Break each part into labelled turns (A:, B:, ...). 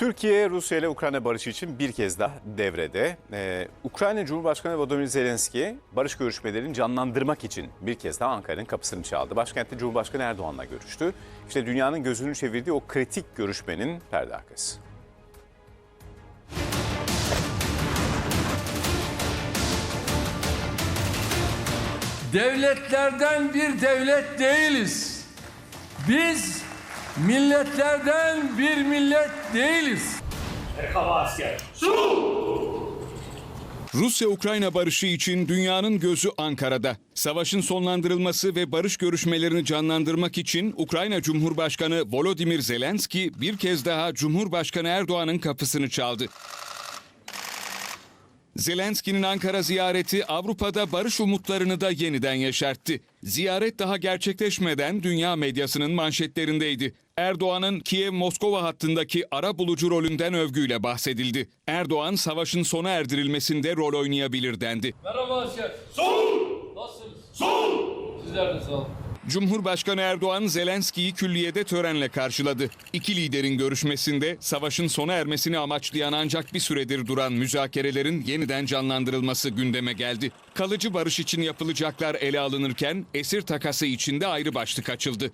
A: Türkiye, Rusya ile Ukrayna barışı için bir kez daha devrede. Ee, Ukrayna Cumhurbaşkanı Volodymyr Zelenski barış görüşmelerini canlandırmak için bir kez daha Ankara'nın kapısını çaldı. Başkentte Cumhurbaşkanı Erdoğan'la görüştü. İşte dünyanın gözünü çevirdiği o kritik görüşmenin perde arkası.
B: Devletlerden bir devlet değiliz. Biz milletlerden bir millet değiliz.
C: Hava asker.
D: Rusya-Ukrayna barışı için dünyanın gözü Ankara'da. Savaşın sonlandırılması ve barış görüşmelerini canlandırmak için Ukrayna Cumhurbaşkanı Volodymyr Zelenski bir kez daha Cumhurbaşkanı Erdoğan'ın kapısını çaldı. Zelenski'nin Ankara ziyareti Avrupa'da barış umutlarını da yeniden yaşarttı. Ziyaret daha gerçekleşmeden dünya medyasının manşetlerindeydi. Erdoğan'ın Kiev-Moskova hattındaki ara bulucu rolünden övgüyle bahsedildi. Erdoğan savaşın sona erdirilmesinde rol oynayabilir dendi.
B: Merhaba asker. Sol! Nasılsınız? Sol! Sizler de sağ olun.
D: Cumhurbaşkanı Erdoğan Zelenski'yi külliyede törenle karşıladı. İki liderin görüşmesinde savaşın sona ermesini amaçlayan ancak bir süredir duran müzakerelerin yeniden canlandırılması gündeme geldi. Kalıcı barış için yapılacaklar ele alınırken esir takası için de ayrı başlık açıldı.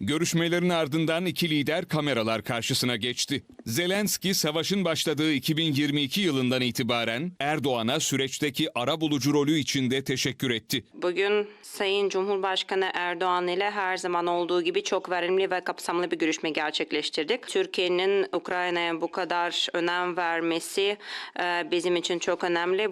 D: Görüşmelerin ardından iki lider kameralar karşısına geçti. Zelenski savaşın başladığı 2022 yılından itibaren Erdoğan'a süreçteki ara bulucu rolü için de teşekkür etti.
E: Bugün Sayın Cumhurbaşkanı Erdoğan ile her zaman olduğu gibi çok verimli ve kapsamlı bir görüşme gerçekleştirdik. Türkiye'nin Ukrayna'ya bu kadar önem vermesi e, bizim için çok önemli.